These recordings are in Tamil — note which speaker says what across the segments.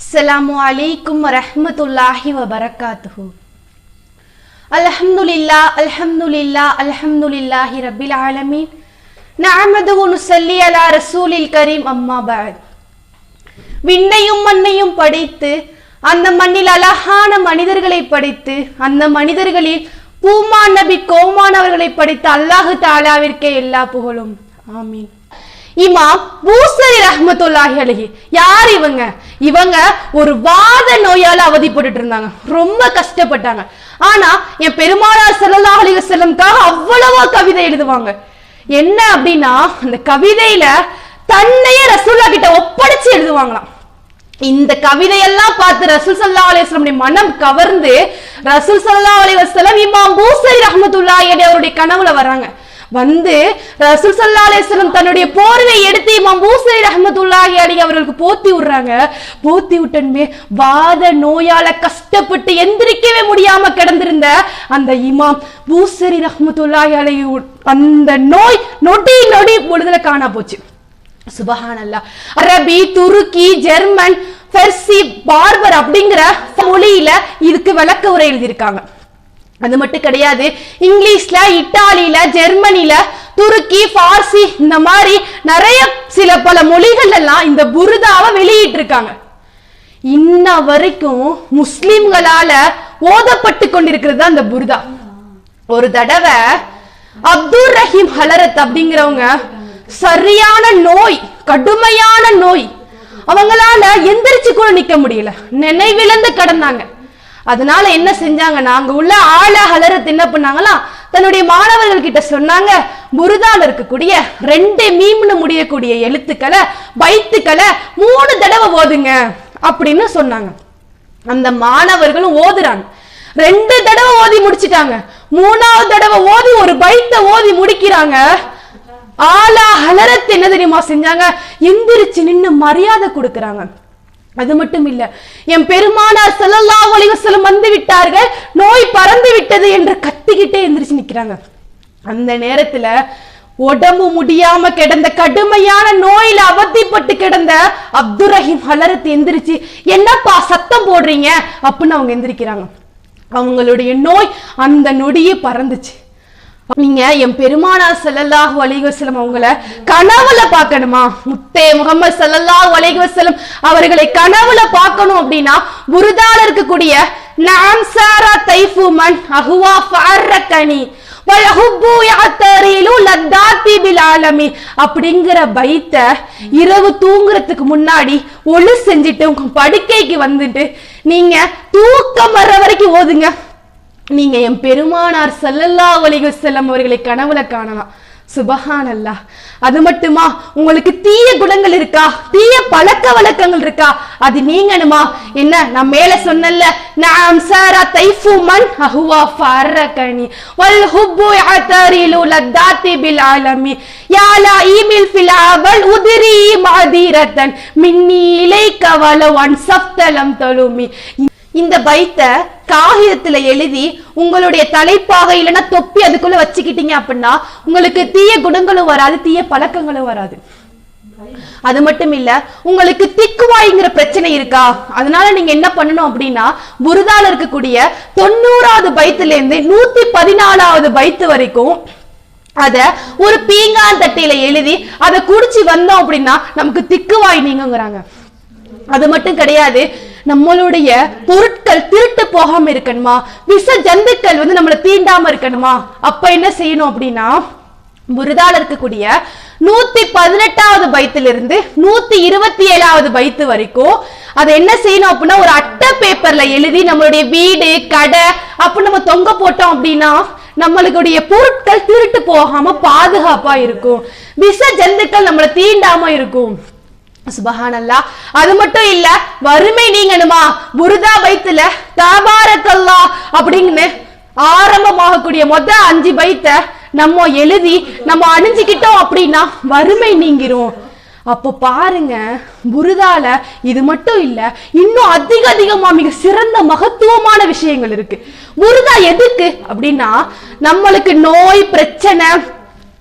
Speaker 1: அஸ்ஸலாமு அலைக்கும் ரஹ்மத்துல்லாஹி வபரகாத்துஹு அல்ஹம்துலில்லா அல்ஹம்துலில்லா அல்ஹம்துலில்லாஹி ரப்பில் ஆலமீன் நஅமதுஹு நுஸல்லி அலா ரசூலில் கரீம் அம்மா பஅத் விண்ணையும் மண்ணையும் படைத்து அந்த மண்ணில் அழகான மனிதர்களை படைத்து அந்த மனிதர்களில் பூமா நபி கோமானவர்களை படைத்து அல்லாஹு தாலாவிற்கே எல்லா புகழும். ஆமீன். இமாம் பூசரி ரஹ்மத்துல்லாஹி அலஹி. யார் இவங்க? இவங்க ஒரு வாத நோயால அவதிப்பட்டு இருந்தாங்க ரொம்ப கஷ்டப்பட்டாங்க. ஆனா என் பெருமானார் ஸல்லல்லாஹு அலைஹி செல்லம்காக அவ்வளவோ கவிதை எழுதுவாங்க. என்ன அப்படின்னா அந்த கவிதையில தன்னையே ரசூல்லா கிட்ட ஒப்படைச்சு எழுதுவாங்களாம். இந்த கவிதையெல்லாம் பார்த்து ரசூல் சல்லா அலிஸ்லமுடைய மனம் கவர்ந்து ரசூல் சல்லா அலி இமாம் பூசரி ரஹமத்துல்லாஹி அவருடைய கனவுல வராங்க. வந்து ரசூல் சல்லா தன்னுடைய போர்வை எடுத்து இமாம் பூசரி ரஹமத்துல்லாஹி அலி அவர்களுக்கு போத்தி விடுறாங்க. போத்தி விட்டனுமே வாத நோயால கஷ்டப்பட்டு எந்திரிக்கவே முடியாம கிடந்திருந்த அந்த இமாம் பூசரி ரஹமத்துல்லாஹி அலி அந்த நோய் நொடி நொடி பொழுதுல காணா போச்சு. சுபஹானல்லா. அரபி துருக்கி ஜெர்மன் பெர்சி பார்பர் அப்படிங்கிற மொழியில இதுக்கு விளக்க உரை எழுதியிருக்காங்க. அது மட்டும் கிடையாது. இங்கிலீஷ்ல இட்டாலியில ஜெர்மனில துருக்கி பார்சி இந்த மாதிரி நிறைய சில பல மொழிகள் எல்லாம் இந்த புருதாவை வெளியிட்டு இருக்காங்க இன்ன வரைக்கும் முஸ்லிம்களால ஓதப்பட்டு கொண்டிருக்கிறது தான் அந்த புருதா. ஒரு தடவை அப்துல் ரஹீம் ஹலரத் அப்படிங்கிறவங்க சரியான நோய் கடுமையான நோய் அவங்களால எந்திரிச்சு கூட நிக்க முடியல. நினைவிழந்து கடந்தாங்க. அதனால என்ன செஞ்சாங்க? அங்க உள்ள ஆள ஹலரத் என்ன பண்ணாங்களா? தன்னுடைய மாணவர்கள் கிட்ட சொன்னாங்க புருதால இருக்கக்கூடிய ரெண்டு மீம்னு முடியக்கூடிய எழுத்துக்களை பைத்துக்களை மூணு தடவை ஓதுங்க அப்படின்னு சொன்னாங்க. அந்த மாணவர்களும் ஓதுறாங்க. ரெண்டு தடவை ஓதி முடிச்சிட்டாங்க. மூணாவது தடவை ஓதி ஒரு பைத்த ஓதி முடிக்கிறாங்க. ஆலா ஹலரத்து என்ன தெரியுமா செஞ்சாங்க? எந்திரிச்சு நின்று மரியாதை கொடுக்குறாங்க. அது மட்டும் இல்ல என் பெருமானார் செல்லல்லா ஒளிவசலம் வந்து விட்டார்கள் நோய் பறந்து விட்டது என்று கத்திக்கிட்டே எந்திரிச்சு நிக்கிறாங்க. அந்த நேரத்துல உடம்பு முடியாம கிடந்த கடுமையான நோயில அவதிப்பட்டு கிடந்த அப்துல் ரஹீம் ஹலரத் எந்திரிச்சு என்னப்பா சத்தம் போடுறீங்க? அப்படின்னு அவங்க எந்திரிக்கிறாங்க. அவங்களுடைய நோய் அந்த நொடியே பறந்துச்சு. நீங்க என் பெருமானார் செல்லல்லாஹ் அலைஹி வஸல்லம் அவங்கள கனவுல பார்க்கணுமா? முத்தே முகமது ஸல்லல்லாஹு அலைஹி அவர்களை கனவுல பார்க்கணும் அப்படின்னா புருதால இருக்கக்கூடிய நாம் சாரா தைஃபு மன் அஹுவா ஃபர்ரகனி வல்ஹுப்பு அப்படிங்கிற பைத்த இரவு தூங்குறதுக்கு முன்னாடி ஒழு செஞ்சுட்டு உங்க படுக்கைக்கு வந்துட்டு நீங்க தூக்கம் வர்ற வரைக்கும் ஓதுங்க. நீங்க என் பெருமானார் செல்லல்லா ஒலிகள் செல்லம் அவர்களை கனவுல காணலாம். சுபஹான் அல்லாஹ் அது மட்டுமா? உங்களுக்கு தீய குணங்கள் இருக்கா? தீய பழக்க வழக்கங்கள் இருக்கா? அது நீங்கணுமா? என்ன நான் மேல சொன்னல நாம் சாரா தைஃபு மன் அஹுவா ஃபர்ரகனி வல் ஹுப்பு யதரிலு லத்தாத்தி பில் ஆலமி யா லா ஈமில் ஃபில் அவல் உதிரி மாதிரத்தன் மின்னி இலைக்க வலவ் அன்சஃப்தலம் தலுமி. இந்த பைத்த காகிதத்துல எழுதி உங்களுடைய தலைப்பாக இல்லைன்னா தொப்பி அதுக்குள்ள வச்சுக்கிட்டீங்க அப்படின்னா உங்களுக்கு தீய குணங்களும் வராது தீய பழக்கங்களும் வராது. அது மட்டும் இல்ல உங்களுக்கு திக்குவாய்ங்கிற பிரச்சனை இருக்கா? அதனால நீங்க என்ன பண்ணணும் அப்படின்னா புருதால இருக்கக்கூடிய தொண்ணூறாவது பைத்துல இருந்து நூத்தி பதினாலாவது பைத்து வரைக்கும் அத ஒரு பீங்கான் தட்டையில எழுதி அதை குடிச்சு வந்தோம் அப்படின்னா நமக்கு திக்குவாய் நீங்கங்கிறாங்க. அது மட்டும் கிடையாது நம்மளுடைய பொருட்கள் திருட்டு போகாம இருக்கணுமா? விஷ ஜந்துக்கள் வந்து நம்மளை தீண்டாம இருக்கணுமா? அப்ப என்ன செய்யணும் அப்படின்னா புரிதால இருக்கக்கூடிய நூத்தி பதினெட்டாவது பைத்திலிருந்து நூத்தி இருபத்தி ஏழாவது பைத்து வரைக்கும் அதை என்ன செய்யணும் அப்படின்னா ஒரு அட்டை பேப்பர்ல எழுதி நம்மளுடைய வீடு கடை அப்படி நம்ம தொங்க போட்டோம் அப்படின்னா நம்மளுடைய பொருட்கள் திருட்டு போகாம பாதுகாப்பா இருக்கும். விஷ ஜந்துக்கள் நம்மளை தீண்டாம இருக்கும். சுபஹானல்லா. அது மட்டும் இல்ல வறுமை நீங்கணுமா? புருதா பைத்துல தாபாரக்கல்லா அப்படின்னு ஆரம்பமாகக்கூடிய மொத்த அஞ்சு பைத்த நம்ம எழுதி நம்ம அணிஞ்சுக்கிட்டோம் அப்படின்னா வறுமை நீங்கிரும். அப்போ பாருங்க புருதால இது மட்டும் இல்ல இன்னும் அதிக அதிகமா மிக சிறந்த மகத்துவமான விஷயங்கள் இருக்கு. புருதா எதுக்கு அப்படின்னா நம்மளுக்கு நோய் பிரச்சனை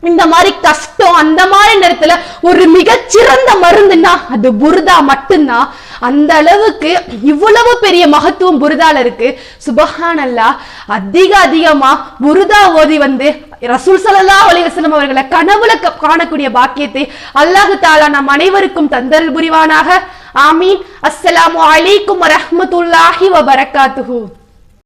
Speaker 1: இந்த மாதிரி கஷ்டம் அந்த மாதிரி நேரத்துல ஒரு மிகச்சிறந்த மருந்துன்னா அது புருதா மட்டும்தான். அந்த அளவுக்கு இவ்வளவு பெரிய மகத்துவம் புருதால இருக்கு. சுபஹானல்லா அதிக அதிகமா புருதா ஓதி வந்து ரசூல் சலல்லா அலைஹி அவர்களை கனவுல க- காணக்கூடிய பாக்கியத்தை அல்லாஹ் தாலா நம் அனைவருக்கும் தந்தல் புரிவானாக. ஆமீன். அஸ்ஸலாமு அலைக்கும் வரஹ்மத்துல்லாஹி வபரகாத்துஹூ.